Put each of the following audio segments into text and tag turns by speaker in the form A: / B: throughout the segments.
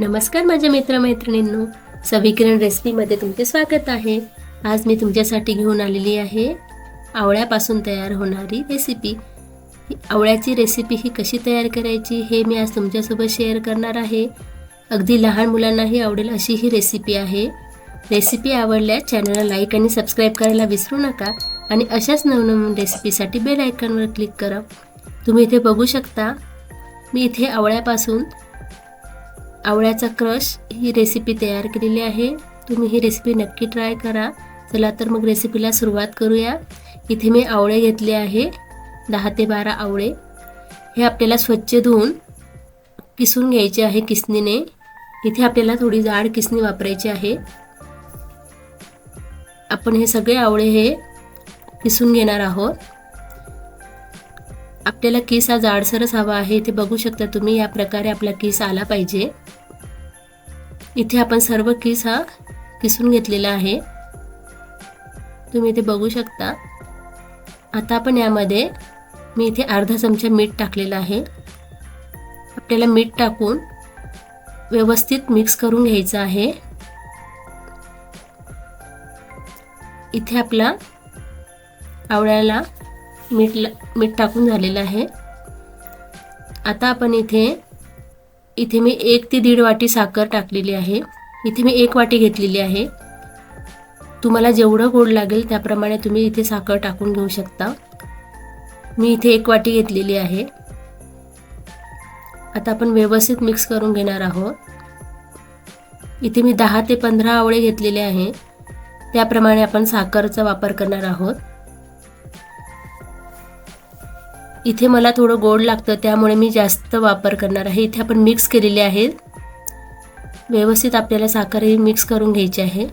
A: नमस्कार माझ्या मित्रमैत्रिणींनो. सविकिरण रेसिपीमध्ये तुमचे स्वागत आहे. आज मी तुमच्यासाठी घेऊन आलेली आहे आवळ्यापासून तयार होणारी रेसिपी. ही आवळ्याची रेसिपी ही कशी तयार करायची हे मी आज तुमच्यासोबत शेअर करणार आहे. अगदी लहान मुलांनाही आवडेल अशी ही रेसिपी आहे. रेसिपी आवडल्यास चॅनलला लाईक आणि सबस्क्राईब करायला विसरू नका आणि अशाच नवनवीन रेसिपीसाठी बेल आयकॉनवर क्लिक करा. तुम्ही इथे बघू शकता मी इथे आवळ्यापासून आवळ्याचा क्रश ही रेसिपी तयार केलेली आहे. तुम्ही ही रेसिपी नक्की ट्राय करा. चला तर मग रेसिपीला सुरुवात करूया. इथे मी आवळे घेतले आहे. दहा ते बारा आवळे. हे आपल्याला स्वच्छ धुवून किसून घ्यायचे आहे किसणीने. इथे आपल्याला थोडी जाड किसणी वापरायची आहे. आपण हे सगळे आवळे हे किसून घेणार आहोत. आपल्याला केस हा जाडसरच हवा आहे इथे बघू शकता तुम्ही. या प्रकारे आपला केस आला पाहिजे. इथे आपण सर्व केस हा किसून घेतलेला आहे. तुम्ही इथे बघू शकता. आता आपण यामध्ये मी इथे अर्धा चमचा मीठ टाकलेलं आहे. आपल्याला मीठ टाकून व्यवस्थित मिक्स करून घ्यायचं आहे. इथे आपला आवळ्याला मीठ मीठ टाकून झालेलं आहे. आता आपण इथे इथे मी एक ते दीड वाटी साखर टाकलेली आहे. इथे मी एक वाटी घेतलेली आहे. तुम्हाला जेवढं गोड लागेल त्याप्रमाणे तुम्ही इथे साखर टाकून घेऊ शकता. मी इथे एक वाटी घेतलेली आहे. आता आपण व्यवस्थित मिक्स करून घेणार आहोत. इथे मी दहा ते पंधरा आवळे घेतलेले आहे. त्याप्रमाणे आपण साखरचा वापर करणार आहोत. इथे मला थोडं गोड लागतं त्यामुळे मी जास्त वापर करणार आहे. इथे आपण मिक्स केलेले आहे व्यवस्थित आपल्याला साखर ही मिक्स करून घ्यायची आहे.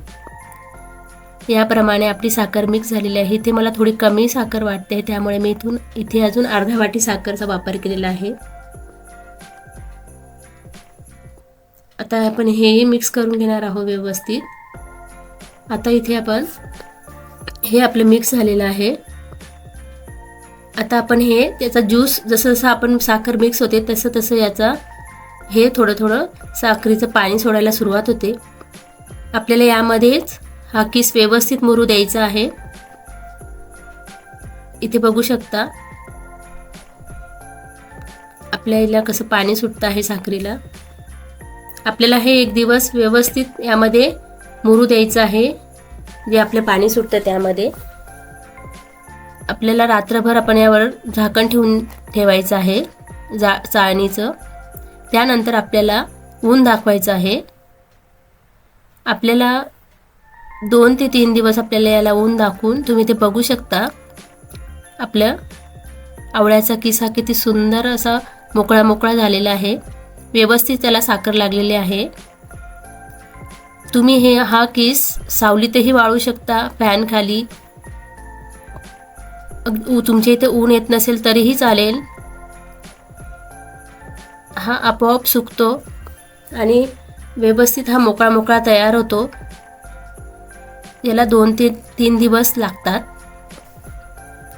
A: याप्रमाणे आपली साखर मिक्स झालेली आहे. इथे मला थोडी कमी साखर वाटते त्यामुळे मी इथून इथे अजून अर्धा वाटी साखरचा वापर केलेला आहे. आता आपण हेही मिक्स करून घेणार आहोत व्यवस्थित. आता इथे आपण हे आपलं मिक्स झालेलं आहे. आता आपण हे त्याचा ज्यूस जसं जसं आपण साखर मिक्स होते तसं तसं याचा हे थोडं थोडं साखरेचं पाणी सोडायला सुरुवात होते. आपल्याला यामध्येच हा किस व्यवस्थित मुरू द्यायचा आहे. इथे बघू शकता. आपल्याला कसं पाणी सुटतं आहे साखरेला. आपल्याला हे एक दिवस व्यवस्थित यामध्ये मुरू द्यायचं आहे. जे आपलं पाणी सुटतं त्यामध्ये. आपल्याला रात्रभर आपण यावर झाकण ठेवून ठेवायचं आहे जा चाळणीचं. त्यानंतर आपल्याला ऊन दाखवायचं आहे. आपल्याला दोन ते तीन दिवस आपल्याला याला ऊन दाखवून तुम्ही ते बघू शकता. आपलं आवळ्याचा किसा किती सुंदर असा मोकळा मोकळा झालेला आहे. व्यवस्थित त्याला साखर लागलेली आहे. तुम्ही हे हा किस सावलीतही वाळू शकता फॅनखाली तुमच्या इथे ऊन येत नसेल तरीही चालेल. हा आपोआप सुकतो आणि व्यवस्थित हा मोकळा मोकळा तयार होतो. याला दोन ते तीन दिवस लागतात.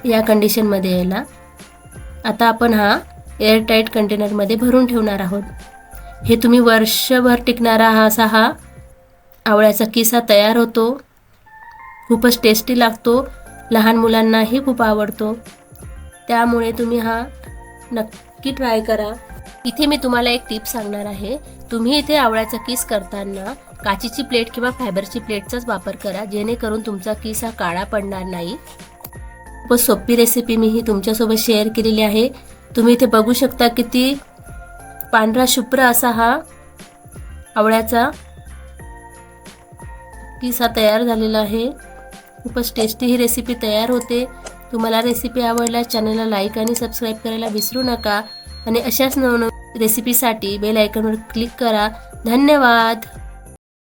A: या कंडिशनमध्ये यायला. आता आपण हा एअरटाईट कंटेनरमध्ये भरून ठेवणार आहोत. हे तुम्ही वर्षभर टिकणारा हा असा हा आवळ्याचा किसा तयार होतो. खूपच टेस्टी लागतो. लहान मुलांनाही खूप आवडतो. त्यामुळे तुम्ही हा नक्की ट्राय करा. इथे मी तुम्हाला एक टिप सांगणार आहे. तुम्ही इथे आवळ्याचा किस करताना काचीची प्लेट किंवा फायबरची प्लेटचाच वापर करा. जेणेकरून तुमचा किस हा काळा पडणार नाही. खूपच सोपी रेसिपी मी ही तुमच्यासोबत शेअर केलेली आहे. तुम्ही इथे बघू शकता किती पांढरा शुभ्र असा हा आवळ्याचा किस हा तयार झालेला आहे. खूपच टेस्टी ही रेसिपी तयार होते. तुम्हाला रेसिपी आवडल्यास चॅनलला लाईक आणि सबस्क्राईब करायला विसरू नका. आणि अशाच नवनवीन रेसिपीसाठी बेल आयकॉनवर क्लिक करा. धन्यवाद!